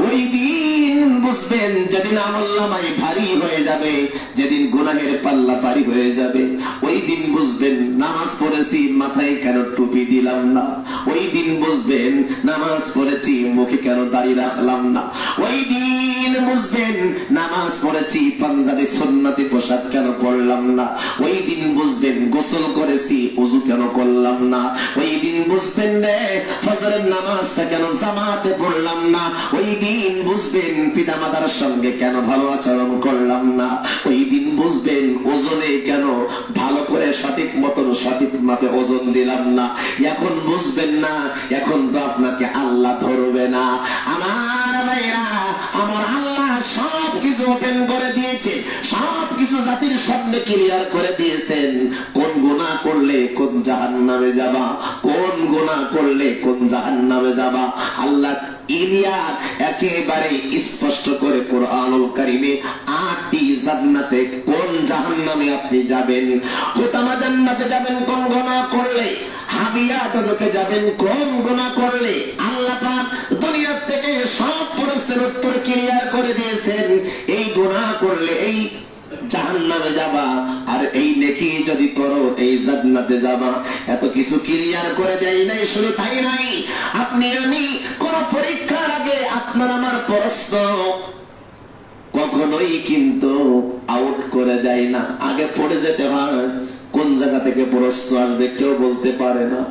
ওই দিন বুঝবেন যেদিন আমল্লামাই ভারী হয়ে যাবে, যেদিন গুনাহের পাল্লা ভারী হয়ে যাবে। ওই দিন বুঝবেন, নামাজ পড়েছি, মাথায় কেন টুপি দিলাম না? ওই দিন বুঝবেন, নামাজ পড়েছি, মুখে কেন দাঁড়িয়ে রাখলাম না? ওই দিন বুঝবেন, নামাজ পড়েছি, পাঞ্জাবি সুন্নতি পোশাক কেন পড়লাম না? ওই দিন বুঝবেন, গোসল করেছি, উজু কেন করলাম না? ওই দিন বুঝবেন রে, ফজরের নামাজটা কেন জামাতে পড়লাম না? ওই দিন বুঝবেন পিতামাতার সঙ্গে কেন ভালো আচরণ করলাম না? ওই দিন বুঝবেন ওজনে কেন ভালো করে সঠিক মতন সঠিক মাপে ওজন দিলাম না। এখন বুঝবেন না, এখন তো আপনাকে আল্লাহ ধরবে না। আমার ভাইরা, আমার আল্লাহ সব কিছু ওপেন করে দিয়েছে সব কিছু জাতির সামনে ক্লিয়ার করে দিয়েছেন। কোন গুনাহ করলে কোন জাহান নামে যাবা? কোন গুনাহ করলে কোন জাহান নামে যাবা? আল্লাহ ইলিয়ার একেবারে স্পষ্ট করে কোরআনুল কারিমে আটটি জান্নাতে কোন জাহান্নামে আপনি যাবেন? হোতামা জান্নাতে যাবেন কোন গোনা করলে? হাবিয়া যাবেন কোন গোনা করলে? আল্লাহ পাক দুনিয়ার থেকে সব প্রশ্নের উত্তর ক্লিয়ার করে দিয়েছেন। এই গোনা করলে, এই জাহান্নামে যাবা। আর এই নেকি যদি করো, এই জান্নাতে যাবা। এত কিছু ক্লিয়ার করে দেয় নাই, শুধু তাই নাই। আপনি, আমি কোন পরীক্ষার আগে আপনার আমার প্রশ্ন কখনোই কিন্তু আউট করে দেয় না। আগে পড়ে যেতে হয়, কোন জায়গা থেকে প্রশ্ন আসবে কেউ বলতে পারে না।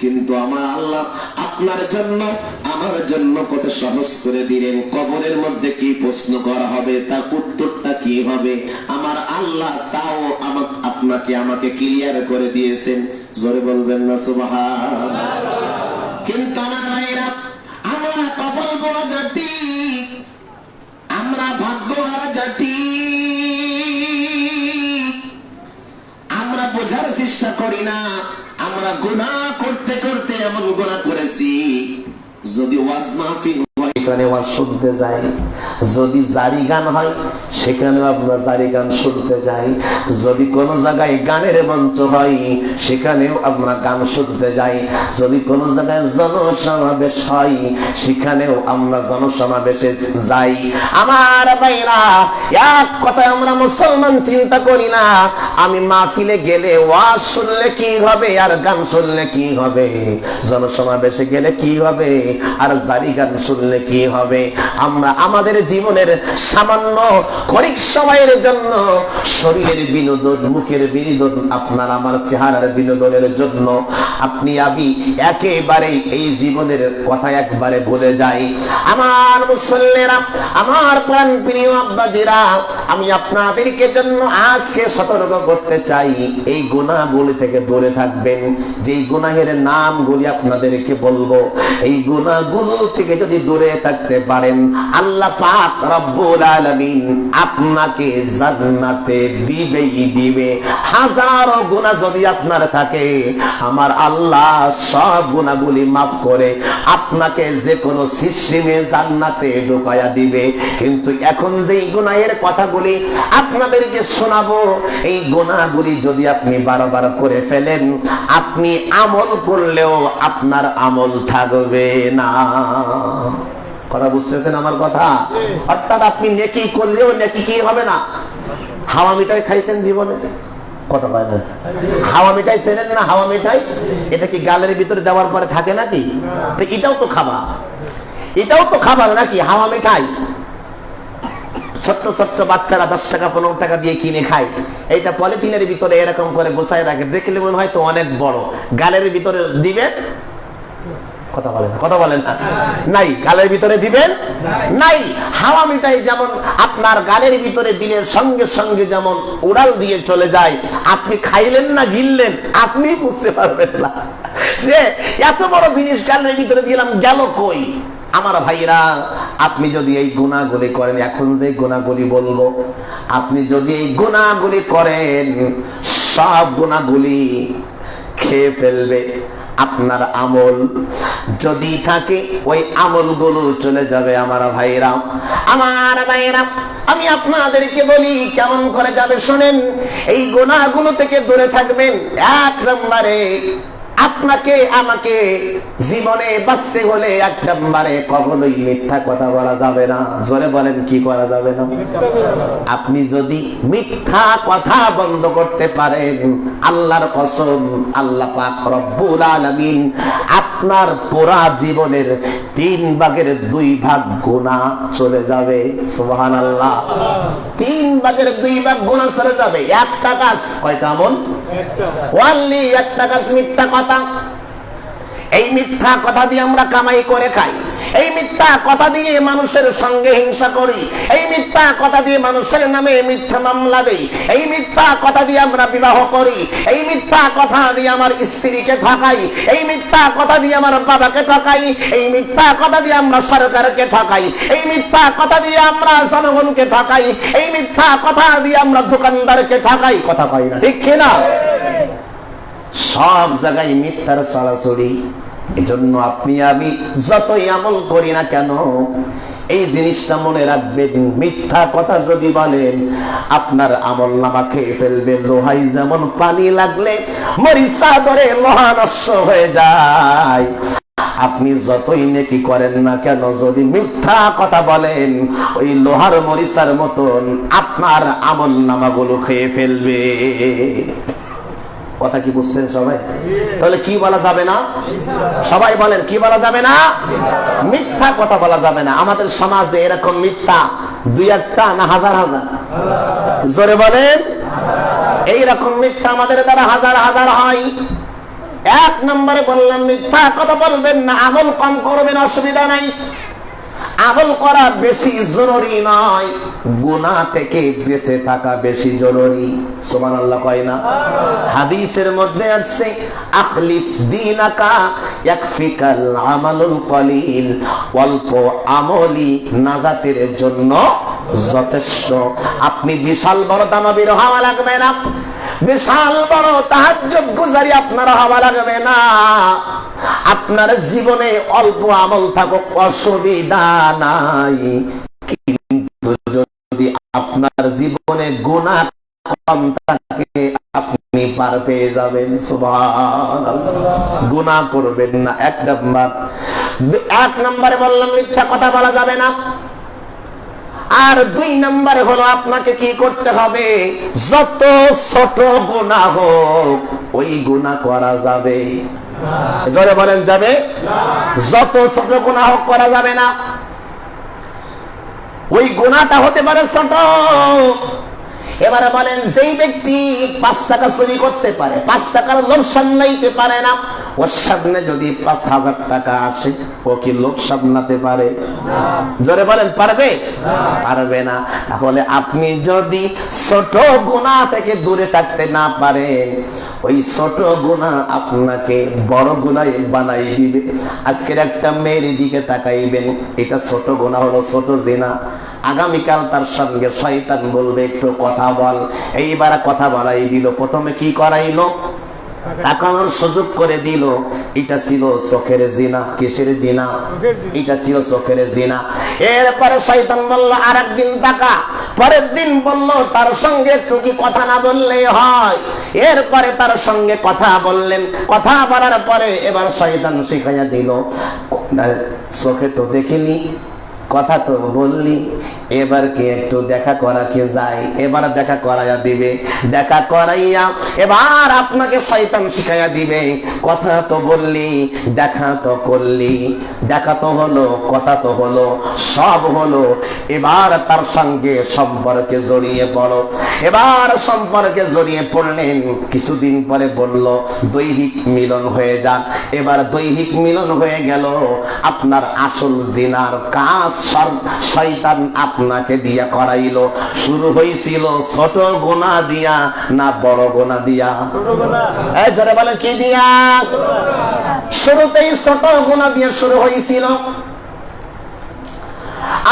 কিন্তু আমার আল্লাহ আপনার জন্য, আমার জন্য কত সহজ করে দিলেন। কবরের মধ্যে কি প্রশ্ন করা হবে তা কি হবে? আমার আল্লাহ তাও আমার আপনাকে আমাকে ক্লিয়ার করে দিয়েছেন। জোরে বলবেন না সুবহান কিন্তু আমার ভাইরা, আমরা বড় জাতি। আমরা জাতি। আমরা বোঝার চেষ্টা করি না। আমরা গুনাহ করতে করতে এমন গুনাহ করেছি। যদি ওয়াজ মাহফিল সেখানে ওয়াজ শুনতে যাই। যদি জারি গান হয় সেখানে আমরা জারি গান শুনতে যাই। যদি কোন জায়গায় গানের মঞ্চ হয়, সেখানেও আমরা গান শুনতে যাই। যদি কোন জায়গায় জনসমাবেশ হয়, সেখানেও আমরা জনসমাবেশে যাই। আমার ভাইরা, এক কথায় আমরা মুসলমান চিন্তা করি না। আমি মাহফিলে গেলে ওয়াজ শুনলে কি হবে, আর গান শুনলে কি হবে? জনসমাবেশে গেলে কি হবে? আর জারি গান শুনলে কি হবে? আমরা আমাদের জীবনের সামান্য ক্ষণিক সময়ের জন্য শরীরের বিনোদন, মুখের বিনোদন, আপনার আমার চেহারার বিনোদনের জন্য। আপনি, আমি একেবারে এই জীবনের কথা একবারে ভুলে যাই। আমার মুসল্লেরা, আমার প্রাণ প্রিয় আব্বাজিরা, আমি আপনাদেরকে জন্য আজকে সতর্ক করতে চাই। এই গুণাগুলি থেকে দূরে থাকবেন। যেই গুনাহের নামগুলি আপনাদেরকে বলব, এই গুণাগুলো থেকে যদি দূরে থাকতে পারেন। আল্লাহ পাক রব্বুল আলামিন আপনাকে জান্নাতে দিবেই দিবে। হাজারো গুনাহ যদি আপনার থাকে, আমার আল্লাহ সব গুণাগুলি মাফ করে আপনাকে যে কোনো সিস্টেমে জান্নাতে ঢুকায়া দিবে। কিন্তু এখন যেই গুনাহের কথাগুলি আপনাদেরকে শোনাবো, এই গুনাহগুলি যদি আপনি বারবার করে ফেলেন, আপনি আমল করলেও আপনার আমল থাকবে না। কথা বুঝতেছেন আমার কথা? অর্থাৎ আপনি নেকি করলেও নেকি কি হবে না? হাওয়া মিঠাই খাইছেন জীবনে? কথা কয় না। হাওয়া মিঠাই চেনেন না হাওয়া মিঠাই? এটা কি গালের ভিতরে দেওয়ার পরে থাকে নাকি? তো এটাও তো খাবার। এটাও তো খাবার নাকি? হাওয়া মিঠাই? ছোট্ট ছোট্ট বাচ্চারা দশ টাকা পনেরো টাকা দিয়ে কিনে খায়। এইটা পলিথিনের ভিতরে এরকম করে গোছায় রাখে। দেখলে মনে হয় তো অনেক বড়। গালের ভিতরে দিবেন? কথা কথা না। নাই, গালের ভিতরে দিবেন? নাই। হাওয়া যেমন আপনার গালের ভিতরে দিনের সঙ্গে সঙ্গে যেমন উড়াল দিয়ে চলে যায়, আপনি খাইলেন না গিললেন, আপনি বুঝতে পারবেন না। সে এত বড় জিনিস গালের ভিতরে দিলাম, গেল কই? আমার ভাইরা আপনি যদি এই গুণাগুলি করেন, এখন যে গুণাগুলি বলব, আপনি যদি এই গুণাগুলি করেন, সব গুণাগুলি খেয়ে ফেলবে। আপনার আমল যদি থাকে, ওই আমলগুলো চলে যাবে আমার ভাইরা। আমার ভাইরা, আমি আপনাদেরকে বলি, কেমন করে যাবে শোনেন, এই গোনাগুলো থেকে দূরে থাকবেন। এক নম্বরে আপনাকে আমাকে জীবনে বাঁচতে হলে এক নম্বরে কখনোই মিথ্যা কথা বলা যাবে না। জোরে বলেন কি করা যাবে না? আপনি যদি মিথ্যা কথা বন্ধ করতে পারেন আল্লাহর কসম আল্লাহ পাক রব্বুল আলামিন আপনার পুরা জীবনের তিন ভাগের দুই ভাগ গুনাহ চলে যাবে। সুবহানাল্লাহ। তিন ভাগের দুই ভাগ গুনাহ চলে যাবে। একটা কাজ কয়টা আমল ওয়ানলি একটা কাজ মিথ্যা কথা এই মিথ্যা কথা দিয়ে আমরা কামাই করে খাই। এই মিথ্যা কথা দিয়ে মানুষের সঙ্গে হিংসা করি। এই মিথ্যা কথা দিয়ে মানুষের নামে মিথ্যা মামলা দেই। এই মিথ্যা কথা দিয়ে আমরা বিবাহ করি। এই মিথ্যা কথা দিয়ে আমার স্ত্রীকে ঠকাই। এই মিথ্যা কথা দিয়ে আমার বাবাকে ঠকাই। এই মিথ্যা কথা দিয়ে আমরা সরকারকে ঠকাই। এই মিথ্যা কথা দিয়ে আমরা জনগণকে ঠকাই। এই মিথ্যা কথা দিয়ে আমরা দোকানদারকে ঠকাই। কথা কই না, ঠিক কিনা? সব জায়গায় মিথ্যার সরাসরি। এজন্য আপনি আমি যতই আমল করি না কেন, এই জিনিসটা মনে রাখবেন, মিথ্যা কথা যদি বলেন, আপনার আমল নামা খেয়ে ফেলবেন। লোহাই যেমন পানি লাগলে মরিচা ধরে লোহা নষ্ট হয়ে যায়। আপনি যতই নেকি করেন না কেন, যদি মিথ্যা কথা বলেন, ওই লোহার মরিচার মতন আপনার আমল নামাগুলো খেয়ে ফেলবে। কথা কি বুঝছেন সবাই? তাহলে কি বলা যাবে না? সবাই বলেন, কি বলা যাবে না? মিথ্যা কথা বলা যাবে না। আমাদের সমাজে এরকম মিথ্যা দুই একটা না হাজার হাজার? জোরে বলেন, এইরকম মিথ্যা আমাদের দ্বারা হাজার হাজার হয়। এক নম্বরে বললাম, মিথ্যা কথা বলবেন না, আমল কম করবেন, অসুবিধা নাই। আমল করা বেশি জরুরি নয়, গুনাহ থেকে বেঁচে থাকা বেশি জরুরি। সুবহানাল্লাহ কয় না? হাদিসের মধ্যে আসছে, আখলিস দীনাকা ইয়াকফিকাল আমালুল কলিল অল্প আমলি নাজাতের জন্য যথেষ্ট। আপনি বিশাল বড় দানবীর হওয়া লাগবে না। বিশাল বড় তাহাজ্জুদ গুজারি আপনার হওয়া লাগবে না। আপনার জীবনে অল্প আমল থাকুক, অসুবিধা নাই। কিন্তু যদি আপনার জীবনে গুণা কম থাকে, আপনি পার পেয়ে যাবেন গুণা করবেন না। এক নাম্বার, এক নম্বরে বললাম, মিথ্যা কথা বলা যাবে না। আর দুই নম্বরে হলো আপনাকে কি করতে হবে? যত ছোট গুণা হোক, ওই গুণা করা যাবে। জোরে বলেন, যাবে? যত ছোট গুণা হোক, করা যাবে না। ওই গুণাটা হতে পারে ছোট এবারে বলেন, যেই ব্যক্তি পাঁচ টাকা চুরি করতে পারে, পাঁচ টাকার লোভ সামলাইতে পারে না, ওর সামনে যদি পাঁচ হাজার টাকা আসে, ও কি লোভ সামলাতে পারে? জোরে বলেন, পারবে? পারবে না। তাহলে আপনি যদি ছোট গুণা থেকে দূরে থাকতে না পারেন, ওই ছোট গুণা আপনাকে বড় গুণায় বানাই দিবে। আজকের একটা মেয়ের দিকে তাকাইবেন, এটা ছোট গুণা হলো ছোট জেনা। আগামীকাল তার সঙ্গে শয়তান বলবে, একটু কথা বল। এইবার কথা বলাই দিল। প্রথমে কি করাইলো? তাকানোর সুযোগ করে দিল। এটা ছিল চোখের জিনা। কিসের জিনা? এটা ছিল চোখের জিনা। এরপরে শয়তান বলল আর একদিন টাকা পরের দিন বলল, তার সঙ্গে একটু কি কথা না বললে হয়? এরপরে তার সঙ্গে কথা বললেন। কথা বলার পরে এবার শয়তান শিখাইয়া দিল, চোখে তো দেখিনি। কথা তো বললি। এবার কি একটু দেখা করা কে যায়, এবার দেখা করাইয়া দিবে। দেখা করাইয়া এবার আপনাকে শয়তান শিখাইয়া দিবে। কথা তো বললি, দেখা তো করলি। দেখা তো হলো, কথা তো হলো, সব হলো। এবার তার সঙ্গে সম্পর্কে জড়িয়ে পড়ো। এবার সম্পর্কে জড়িয়ে পড়লেন, কিছুদিন পরে বলল, দৈহিক মিলন হয়ে যান এবার দৈহিক মিলন হয়ে গেল। আপনার আসল জিনার কাজ শয়তান আপনাকে দিয়া করাইল। শুরু ছোট গোনা দিয়া, না বড় গোনা দিয়া। বলে, কি দিয়া? শুরুতেই ছোট গোনা দিয়ে শুরু হয়েছিল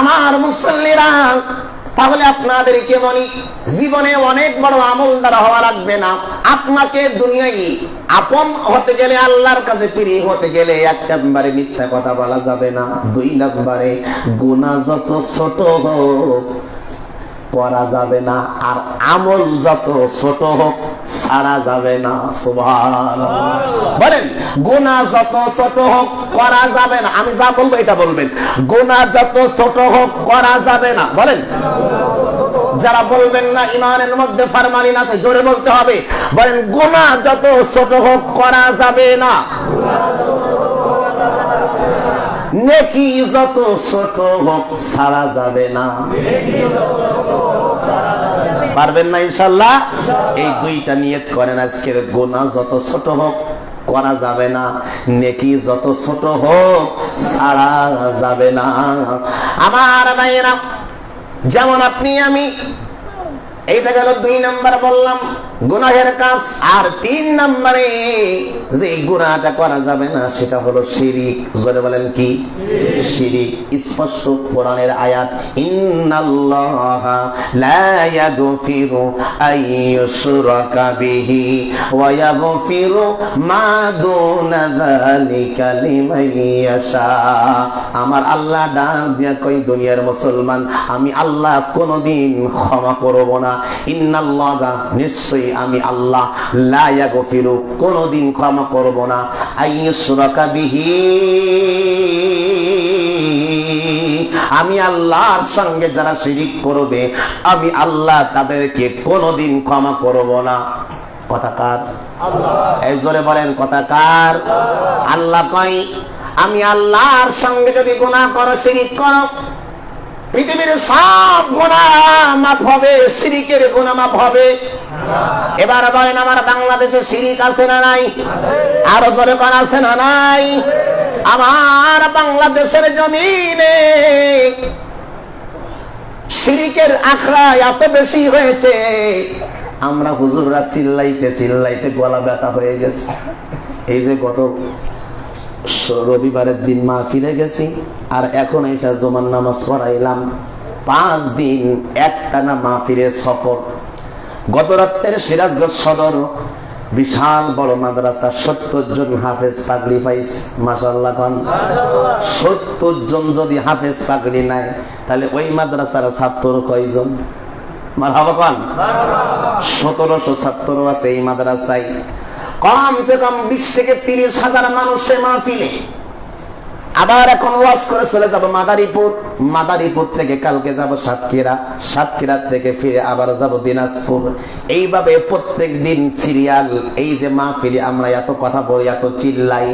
আমার মুসল্লিরা তাহলে আপনাদেরকে বলি জীবনে অনেক বড় আমল দ্বারা হওয়া লাগবে না। আপনাকে দুনিয়ায় আপন হতে গেলে আল্লাহর কাছে প্রিয় হতে গেলে এক নম্বরে মিথ্যা কথা বলা যাবে না, দুই নম্বরে গুণা যত ছোট হোক করা যাবে না, আর আমল যত ছোট হোক, ছাড়া যাবে না বলেন, গুনাহ যত ছোট হোক, করা যাবে না। আমি যা বলব এটা বলবেন। গোনা যত ছোট হোক, করা যাবে না। বলেন, যারা বলবেন না ইমানের মধ্যে ফারমানিন আছে, জোরে বলতে হবে। বলেন গোনা যত ছোট হোক, করা যাবে না। নেকি যত ছোট হোক ছাড়া যাবে না। পারবেন না ইনশাল্লাহ? এই দুইটা নিয়ত করেন আজকের। গোনা যত ছোট হোক করা যাবে না। নেকি যত ছোট হোক ছাড়া যাবে না। আমার ভাইয়েরা, যেমন আপনি, আমি, এইটা গেল দুই নাম্বার বললাম। গুনাহের কাজ। আর তিন নাম্বারে যে গুনাহটা করা যাবে না, সেটা হলো শিরিক। জোরে বলেন কি? শিরিক। স্পষ্ট কোরআনের আয়াত, ইন্নাল্লাহা লা ইয়াগফিরু আইয়ুশরাকা বিহি ওয়া ইয়াগফিরু মা দুনা যালিকা লিমান ইয়াশা। আমার আল্লাহ ডাক দিয়া কই দুনিয়ার মুসলমান, আমি আল্লাহ কোনদিন ক্ষমা করব না। ইন্নাল্লাহা নিশ্চয়ই আমি আল্লাহ লা ইয়াগফিরু কোনদিন ক্ষমা করব না। আইয়ুশরাকা বিহি আমি আল্লাহর সঙ্গে যারা শিরিক করবে আমি আল্লাহ তাদেরকে কোনদিন ক্ষমা করব না। কথা কার? এই জোরে বলেন কথা কার? আল্লাহ কই আমি আল্লাহর সঙ্গে যদি গুনাহ করো শিরিক করো পৃথিবীর সব গুনাহ মাফ হবে শিরিকের গুনাহ মাফ হবে। এবার বলেন, আমার বাংলাদেশে শিরিক আছে না নাই? আরও জোরে কোন আছে না নাই? আমার বাংলাদেশের জমিনে শিরিকের আখড়া এত বেশি হয়েছে, আমরা হুজুররা চিল্লাইতে চিল্লাইতে গলা ব্যথা হয়ে গেছে। এই যে গত রবিবারের দিন মা ফিরে গেছি, আর এখন এসে জমান নামাজ পড়াইলাম। পাঁচ দিন একটানা মা ফিরে সফর। গত রাত্রের সিরাজগঞ্জ সদর, বিশাল বড় মাদ্রাসা, সত্তর জন হাফেজ পাগড়ি পাইছে মাসাল্লাহ খান সত্তর জন যদি হাফেজ পাগড়ি নাই তাহলে ওই মাদ্রাসার ছাত্র কয়জন? মারহাবা খান সতেরোশো ছাত্র আছে এই মাদ্রাসায়। কমসে কম বিশ থেকে তিরিশ হাজার মানুষ সে মাহফিলে। আবার এখন ওয়াজ করে চলে যাব মাদারীপুর। মাদারীপুর থেকে কালকে যাব সাতক্ষীরা। সাতক্ষীরা থেকে ফিরে আবার যাব দিনাজপুর। এইভাবে প্রত্যেক দিন সিরিয়াল, এই যে মাহফিলে আমরা এত কথা বলি, এত চিল্লাই,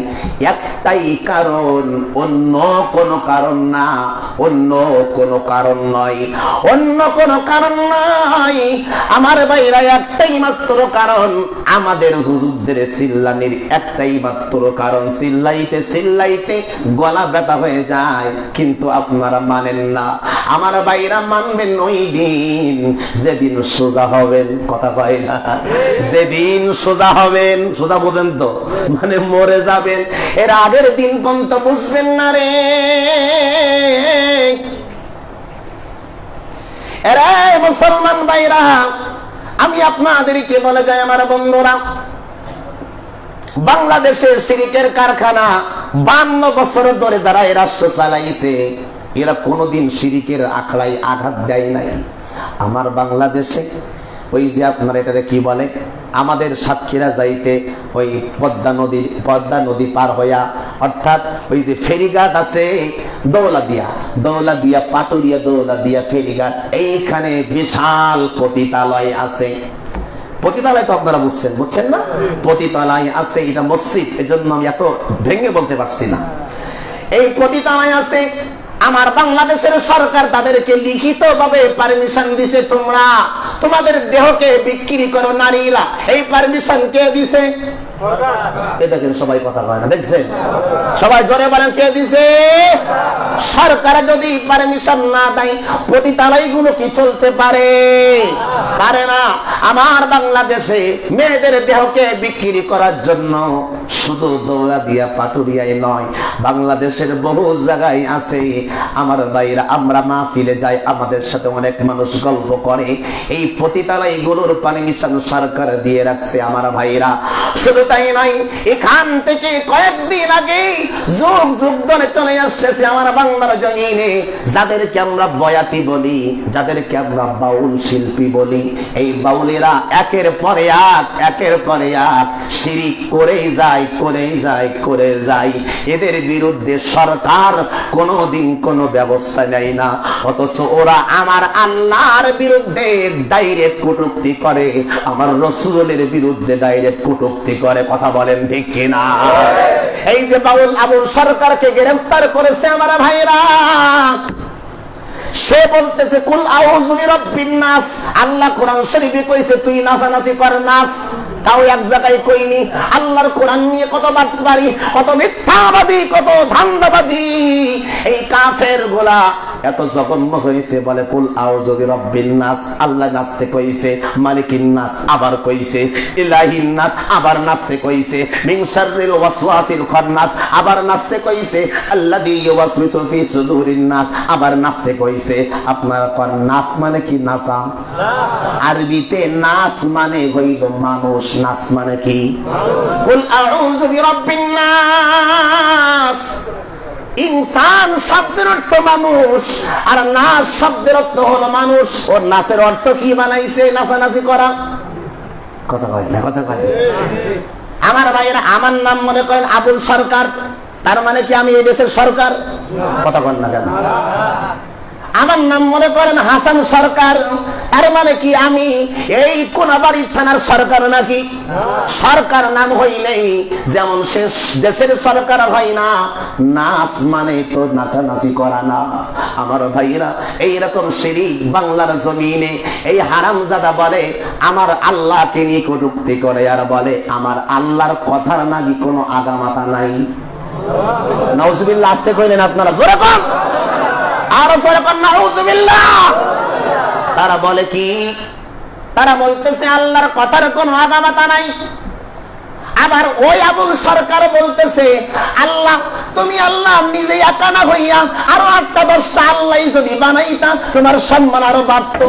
একটাই কারণ, অন্য কোনো কারণ না, অন্য কোনো কারণ নয়। অন্য কোনো কারণ নয় আমার ভাইরা, একটাই মাত্র কারণ, আমাদের হুজুরদের চিল্লানির একটাই মাত্র কারণ, চিল্লাইতে চিল্লাইতে গলা ব্যথা হয়ে যায়, কিন্তু আপনারা মানেন না। আমার ভাইরা মানবেন ওই দিন, যেদিন সোজা হবেন, কথা পাই না। যেদিন সোজা হবেন, সোজা বোঝেন তো মানে মরে যাবেন। এর আগের দিন পর্যন্ত বুঝবেন না রে। এরে মুসলমান ভাইরা, আমি আপনাদেরকে বলে যাই, আমার বন্ধুরা বাংলাদেশের সিরিকের কারখানা বান্ন বছর ধরে যারা এই রাষ্ট্র চালাইছে, এরা কোনোদিন সিরিকের আখড়ায় আঘাত দেয় নাই। আমার বাংলাদেশে, ওই যে আপনার এটারে কি বলে, আমাদের সাতক্ষীরা যাইতে ওই পদ্মা নদী পদ্মা নদী পার হইয়া, অর্থাৎ ওই যে ফেরিঘাট আছে দৌলা দিয়া দৌলা দিয়া পাটুরিয়া দৌলা দিয়া ফেরিঘাট, এইখানে বিশাল পতিতালয় আছে। পতিতালয় তো আপনারা বুঝছেন বুঝছেন না? পতিতালয় আছে, এটা মসজিদ, এজন্য আমি এত ভেঙে বলতে পারছি না। এই পতিতালয় আছে, আমার বাংলাদেশের সরকার তাদেরকে লিখিত ভাবে পারমিশন দিছে তোমরা। তোমাদের দেহকে বিক্রি করো নারীরা। এই পারমিশন কে দিছে? এ দেখেন সবাই কথা কয় না, দেখছেন? সবাই জোরে বলেন, কে দিছে? সরকার যদি পারমিশন না দেয় পতিতালয়গুলো কি চলতে পারে? পারে না। আমার বাংলাদেশে মেয়েদের দেহকে বিক্রি করার জন্য শুধু দৌড়া দিয়া পাটুরিয়ায় নয়, বাংলাদেশের বহু জায়গায় আছে। আমার বাইরা আমরা মাহফিলে যাই, আমাদের সাথে অনেক মানুষ গল্প করে। এই পতিতালয়গুলোর পারমিশন সরকার দিয়ে রাখছে আমার ভাইরা শুধু তাই নয় এখান থেকে কয়েকদিন আগে যুগ যুগ ধরে চলে আসতেছে আমার বাংলার জমিনে। যাদেরকে আমরা বয়াতি বলি, যাদেরকে আমরা বাউল শিল্পী বলি, এই বাউলেরা একের পরে এক, একের পরে এক শিরিক করেই যায় করেই যায়, করে যায়। এদের বিরুদ্ধে সরকার কোনোদিন কোনো ব্যবস্থা নেয় না। অথচ ওরা আমার আল্লাহর বিরুদ্ধে ডাইরেক্ট কটুক্তি করে, আমার রসুলের বিরুদ্ধে ডাইরেক্ট কটুক্তি করে। কথা বলেন, ঠিক কিনা? এই যে বাউল আবুল সরকারকে গ্রেফতার করেছে আমার ভাইরা, সে বলতেছে, কুল নাস। আল্লাহ কোরআন শরীফে কইছে, তুই নাচানাচি কর নাচ তাও এক জায়গায় কইনি, আল্লাহর কোরআন নিয়ে কত বাটবাড়ি কত মিথ্যাবাদী, কত ধান্দাবাজি এই কাফের গোলা এত জঘন্য হয়েছে বলে কুল আউযু বিরাব্বিন নাস। আল্লাহ নাচতে কইছে মালিকিন নাস আবার কইছে ইলাহিন নাস আবার নাচতে কইছে মিন শাররিল ওয়াসওয়াসিল খান্নাস আবার নাচতে কইছে আল্লাযী ইউওয়াসওয়িসু ফি সুদুরিন নাস আবার নাচতে কইছে। আপনার কোন নাচ মানে কি নাচা আরবিতে নাচ মানে হইল মানুষ নাচ মানে কি? কুল আউযু বিরাব্বিন নাস। ইনসান শব্দের অর্থ মানুষ, আর নাচ শব্দের অর্থ হলো মানুষ। ওর নাচের অর্থ কি বানাইছে, নাচানাচি করা? কথা কয় না, কথা কয় আমার ভাইয়েরা, আমার নাম মনে করেন আবুল সরকার, তার মানে কি আমি এই দেশের সরকার? কথা কন না কেন? আমার নাম মনে করেন হাসান সরকার। তার মানে কি আমি এই কোনাবাড়ি থানার সরকার নাকি? সরকার নাম হইলেই যেমন শেষ দেশের সরকার হয় না, নাচ মানে তো নাচানাচি করা না। আমার ভাইরা এইরকম শিরিক বাংলার জমিনে এই হারামজাদা বলে, আমার আল্লাহকে নিয়ে কটুক্তি করে আর বলে, আমার আল্লাহর কথার নাকি কোনো আগামাতা নাই। নজবিল্লা আসতে কইলেন আপনারা, জোরে কম আরও তারা বলে কি? তারা বলতেছে, আল্লাহর কথার কোনো আগামাতা নাই। আবার ওই আবুল সরকার বলতেছে, আল্লাহ তুমি আল্লাহ নিজে একা না হইয়া আরও আটটা দশটা আল্লাহ যদি বানাইতাম, তোমার সম্মান আরও বাড়তো।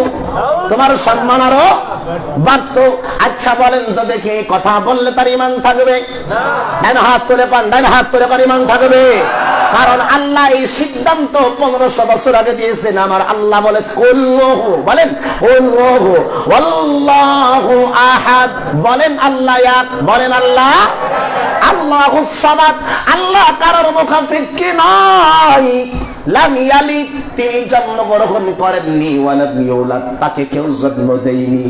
তোমার সম্মান আরও বাড়তো। আচ্ছা বলেন তো দেখে, কথা বললে তার ইমান থাকবে? ডান হাত তুলে পান, ডান হাত তুলে পান, ইমান থাকবে? কারণ আল্লাহ এই সিদ্ধান্ত পনেরোশো বছর আগে দিয়েছেন। আমার আল্লাহ বলে বলেন বলেন আল্লাহ বলেন আল্লাহ আল্লাহু আল্লাহ কারোর ইয়ালিদ, তিনি জন্মগ্রহণ করেননি তাকে কেউ জন্ম দেয়নি।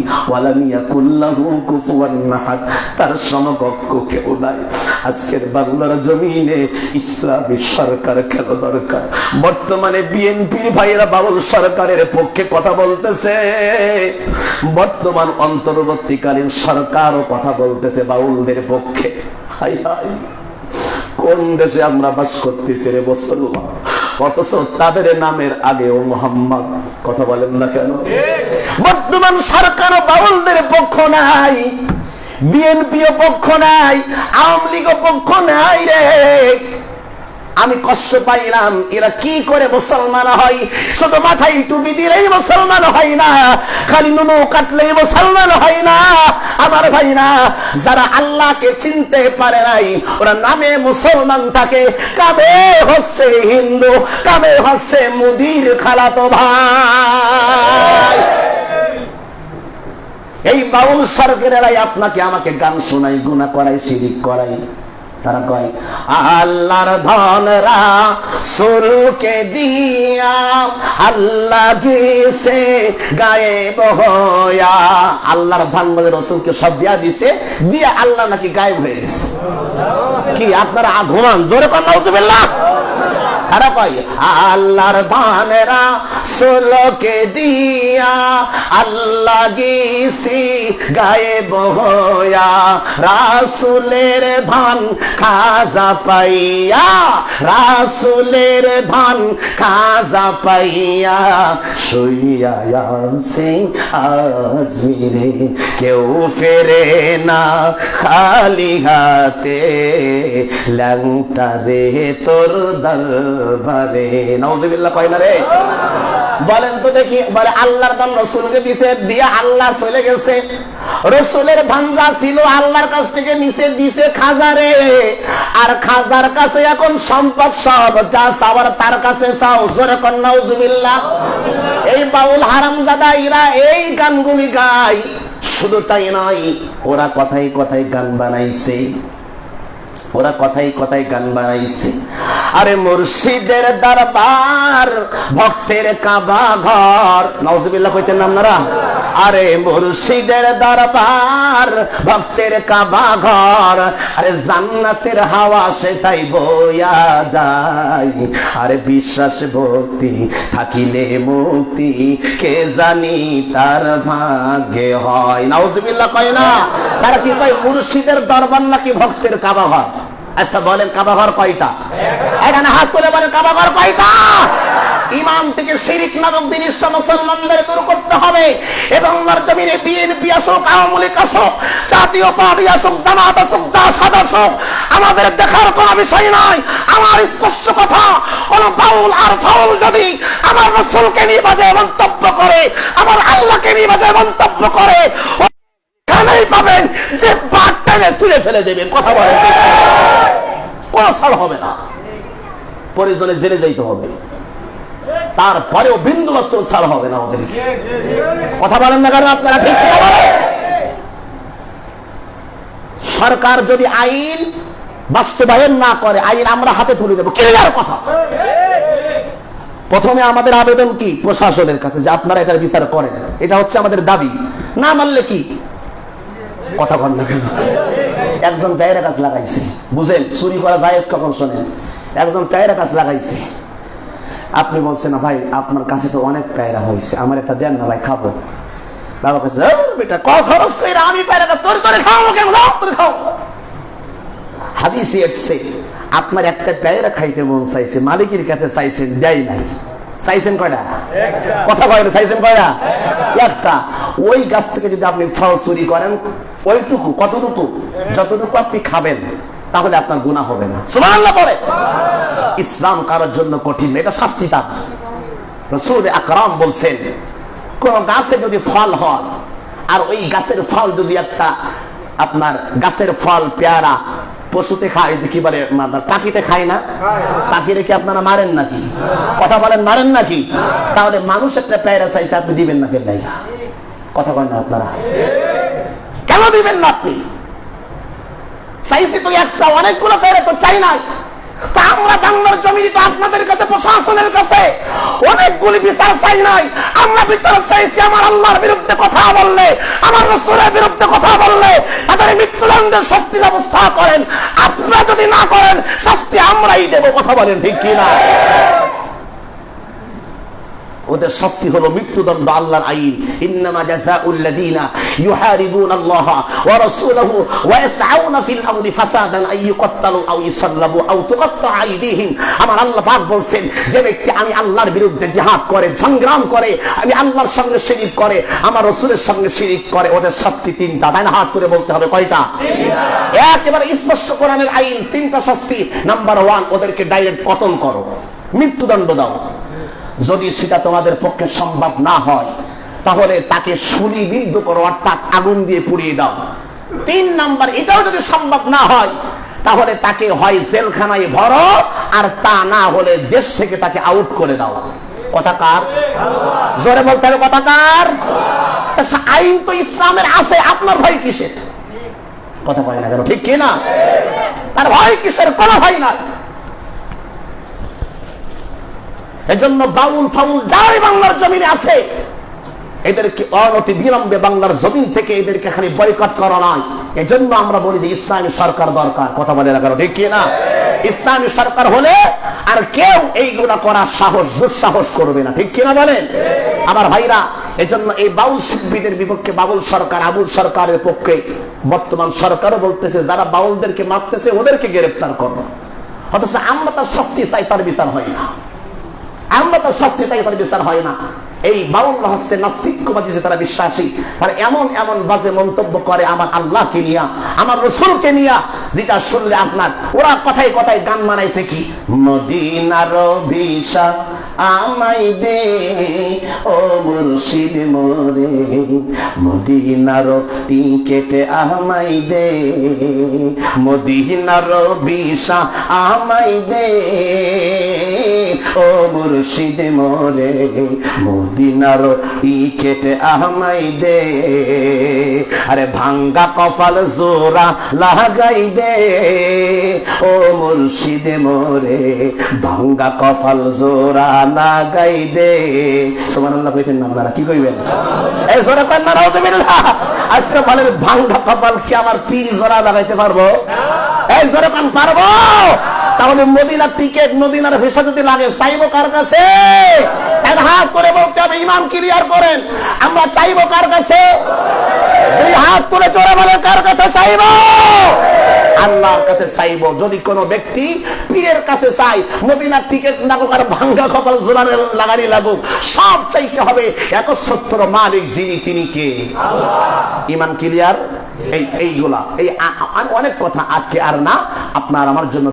তার সমকক্ষ কেউ নাই। আজকের বাংলার জমিনে ইসলামী সরকার কেন দরকার? বর্তমানে বিএনপির ভাইয়েরা বাবুল সরকারের পক্ষে কথা বলতেছে। বর্তমান অন্তর্বর্তীকালীন সরকারও কথা বলতেছে বাউলদের পক্ষে। কোন দেশে আমরা বাস করতেছি রে মুসলমান? অথচ তাদের নামের আগেও মোহাম্মদ। কথা বলেন না কেন? বর্তমান সরকার বাউলদের পক্ষ নাই, বিএনপিও পক্ষ নাই, আওয়ামী লীগও পক্ষ নাই রে। আমি কষ্ট পাইলাম। এরা কি করে মুসলমান হয়? শুধু মাথায় টুপি দিলেই মুসলমান হয় না। খালি নুনু কাটলেই মুসলমান হয় না। আমার ভাই না যারা আল্লাহকে চিনতে পারে নাই, ওরা নামে মুসলমান থাকে। কাবে হচ্ছে হিন্দু, কাবে হচ্ছে মুদির খালাতো ভাই। এই বাউল সরকারেরাই আপনাকে আমাকে গান শোনাই গুণা করাই শিরিক করাই তারা কয়, আল্লাহর ধনরা সরুকে দিয়া আল্লাহ গেছে গায়ে বহয়া আল্লাহর ধন বলে রসুলকে সব দিয়া দিছে, দিয়ে আল্লাহ নাকি গায়েব হয়ে গেছে। কি আপনারা ঘুমান? জোরে নাউজুবিল্লাহ। তারা কয় আল্লাহর ধানেরা সোলকে দিয়া আল্লাহ গিসি গায়ে বহয়া রাসুলের ধান খাজা পাইয়া, রাসুলের ধান খাজা পাইয়া শুইয়া সিং আজমিরে। কেউ ফেরে না খালি হাতে, ল্যাংটা রে তোর দরবারে নওজিবিল্লাহ কয় না রে? বলেন তো দেখি, বলে আল্লাহর দাম রসুলকে দিছে দিয়ে আল্লাহ চলে গেছে। রসুলের ছিল আল্লাহর কাছ থেকে দিছে খাজারে। আর খাজার কাছে এখন সম্পদ সব, যা চাওয়ার তার কাছে চাও। জোরে এই বাউল হারামজাদা ইরা এই গানগুলি গায়। শুধু তাই নয়, ওরা কথাই কথাই গান বানাইছে। ওরা কথাই কথাই গান বানাইছে। আরে মুর্শিদের দরবার, ভক্তের কাবা ঘর। নওজুবিল্লাহ কইতেন না আপনারা? আরে মুর্শিদের দরবার, ভক্তের কাবা ঘর। আরে জান্নাতের হাওয়া সে তাই বইয়া যায় আরে বিশ্বাস ভক্তি থাকিলে মুক্তি, কে জানি তার ভাগ্যে হয়। নাউজুবিল্লাহ কয় না? তারা কি কয়, মুর্শিদের দরবার নাকি ভক্তের কাবা ঘর? আচ্ছা বলেন কাবা ঘর কয়টা? এখানে হাত তুলে বলেন কাবা ঘর কয়টা? ইমাম থেকে শিরিক নামক জিনিসটা মুসলমানদের দূর করতে হবে। এবং জমিনে বিএনপি আসুক, আওয়ামী লীগ আসুক, জাতীয় পার্টি আসুক, জামাত আসুক, জাসাদ আসুক, আমাদের দেখার কোনো বিষয় আমার স্পষ্ট কথা, কোন আর ফাউল যদি আমার রসুলকে নিয়ে বাজে মন্তব্য করে, আমার আল্লাহকে নিয়ে বাজে মন্তব্য করে পাবেন যে বাদ ছুঁড়ে ফেলে দেবেন কথা বলেন। কোন ছাড় হবে না। পরিজনে জেনে যাইতে হবে। তারপরেও বিন্দু মাত্র ছাড় হবে না ওদের কথা বলেন না কারণ আপনারা? ঠিক সরকার যদি আইন বাস্তবায়ন না করে, আইন আমরা হাতে তুলে দেবো। ক্লিয়ার কথা। প্রথমে আমাদের আবেদন কি প্রশাসনের কাছে, যে আপনারা এটার বিচার করেন? এটা হচ্ছে আমাদের দাবি। না মানলে কি? কথা কন না কেন? একজন পেয়ারা গাছ লাগাইছে। বুঝেন চুরি করা যায় কখন শোনেন? একজন পেয়ারা গাছ লাগাইছে। আপনি বলছেন না ভাই আপনার কাছে তো অনেক পেয়ারা হয়েছে আমার একটা দেন না ভাই খাব। বাবা কাছে বেটা ক খরচ করে আমি তোর তোরে খাও কেন খাও তোরে খাও হাদিসে এসছে আপনার একটা পেয়ারা খাইতে মন চাইছে মালিকের কাছে চাইছেন দেয় নাই। চাইছেন কয়টা? কথা কয় না চাইছেন কয়টা? একটা। ওই গাছ থেকে যদি আপনি ফল চুরি করেন ওইটুকু কতটুকু? যতটুকু আপনি খাবেন তাহলে আপনার গুণা হবে না। সুবহানাল্লাহ পড়ে ইসলাম কারোর জন্য কঠিন এটা শাস্তি তার। রসুল আকরাম বলছেন কোন গাছে যদি ফল হয় আর ওই গাছের ফল যদি একটা আপনার গাছের ফল পেয়ারা পশুতে খায় কি বলে আপনার পাখিতে খায় না? পাখিরে কি আপনারা মারেন নাকি? কথা বলেন মারেন নাকি? তাহলে মানুষ একটা পেয়ারা চাইছে আপনি দিবেন না কেন কথা বলেন না আপনারা। কেন দিবেন না আপনি? চাইছি তো একটা, অনেকগুলো পেয়ারা তো চাই নাই। আমরা বাংলার তো আপনাদের কাছে, প্রশাসনের কাছে অনেকগুলি বিচার চাই নাই। আমরা বিচার চাইছি আমার আল্লাহর বিরুদ্ধে কথা বললে, আমার রসুলের বিরুদ্ধে কথা বললে, তাদের মৃত্যুদণ্ডের শাস্তি ব্যবস্থা করেন। আপনারা যদি না করেন, শাস্তি আমরাই দেব, কথা বলেন ঠিক কি না ওদের শাস্তি হলো মৃত্যুদণ্ড আল্লাহর আইন। ইন্নামা জাযাউল্লাযীনা ইউহারিবুনা আল্লাহ ওয়া রাসূলাহু ওয়া ইয়াসআউনা ফিল আরদি ফাসাদান আই ইউকাত্তালু আও ইউসাল্লাবু আও তুকাত্তা আইদিহিম। আমার আল্লাহ পাক বলছেন, যে ব্যক্তি আমি আল্লাহর বিরুদ্ধে জিহাদ করে, সংগ্রাম করে, আমি আল্লাহর সঙ্গে শিরিক করে, আমার রাসূলের সঙ্গে শিরিক করে, ওদের শাস্তি তিনটা। তাই না হাত করে বলতে হবে কয়টা? একেবারে স্পষ্ট কোরআনের আইন, তিনটা শাস্তি। নাম্বার ওয়ান, ওদেরকে ডাইরেক্ট কতল করো। মৃত্যুদণ্ড দাও। যদি সেটা তোমাদের পক্ষে সম্ভব না হয়, তাহলে তাকে শুনি বিদ্ধ করো, অর্থাৎ আগুন দিয়ে পুড়িয়ে দাও। তিন নাম্বার, এটাও যদি সম্ভব না হয়, তাহলে তাকে হয় জেলখানায় ভরো, আর তা না হলে দেশ থেকে তাকে আউট করে দাও। কথাকার জোরে বলতে হবে কথাকার আইন তো ইসলামের আছে, আপনার ভয় কিসের? কথা বলে না কেন, ঠিক কিনা তার ভয় কিসের? কোনো ভয় নাই। এজন্য বাউল ফাউল যারাই বাংলার জমিনে আছে, এদেরকে অনতি বিলম্বে বাংলার জমিন থেকে এদেরকে খালি বয়কট করা নয়। এজন্য আমরা বলি যে ইসলামী সরকার দরকার। কথা বলে রাখার কি না ইসলামী সরকার হলে আর কেউ এইগুলা করার সাহস, দুঃসাহস করবে না। ঠিক কিনা বলেন? আমার ভাইরা, এজন্য এই বাউল শিল্পীদের বিপক্ষে বাবুল সরকার, আবুল সরকারের পক্ষে বর্তমান সরকারও বলতেছে, যারা বাউলদেরকে মারতেছে, ওদেরকে গ্রেফতার করো। অথচ আমরা তার শাস্তি চাই, তার বিচার হয় না। আমরা তো শাস্তি তাকে তার বিচার হয় না। এই বাউল হস্তে নাস্তিক্যবাদী যে তারা বিশ্বাসী, তারা এমন এমন বাজে মন্তব্য করে আমার আল্লাহকে নিয়া, আমার রসুলকে নিয়া, যেটা শুনলে আপনার, ওরা কথায় কথায় গান মানাইছে কি? মদিনার অভিশাপ। আমাই দে, ও মুর্শিদ মোরে। মদিনার টিকেট আমাই দে, মদিনার বিশা আমাই দে, ও মুর্শিদ মোরে। মদিনার টিকেট আমাই দে, আরে ভাঙ্গা কপাল জোরা লাগাই দে, ও মুর্শিদ মোরে। ভাঙ্গা কপাল জোরা লাগাই দে। সুবহানাল্লাহ কইতেন না আপনারা, কি কইবেন? এই জোরে করেন না, নাউজুবিল্লাহ। আজকে বলেন ভাঙ্গা কপাল কি আমার পীর জোরা লাগাইতে পারব? এই জোরে কান পারব? তাহলে মদিনার টিকেট মদিনার ভিসা যদি লাগে, চাইব কার কাছে? হাত করে বলতে হবে, ইমাম ক্লিয়ার করেন। আমরা চাইব কার কাছে? হাত তুলে কার কাছে চাইব? আল্লাহর কাছে চাইব। যদি ব্যক্তি পীরের কাছে চাই মদিনার টিকিট লাগুক আর ভাঙ্গা কপাল লাগানি লাগুক, সব চাইতে হবে একচ্ছত্র মালিক যিনি তিনি কে? ইমান ক্লিয়ার এই, এইগুলা। এই অনেক কথা আজকে আর না, আপনার আমার জন্য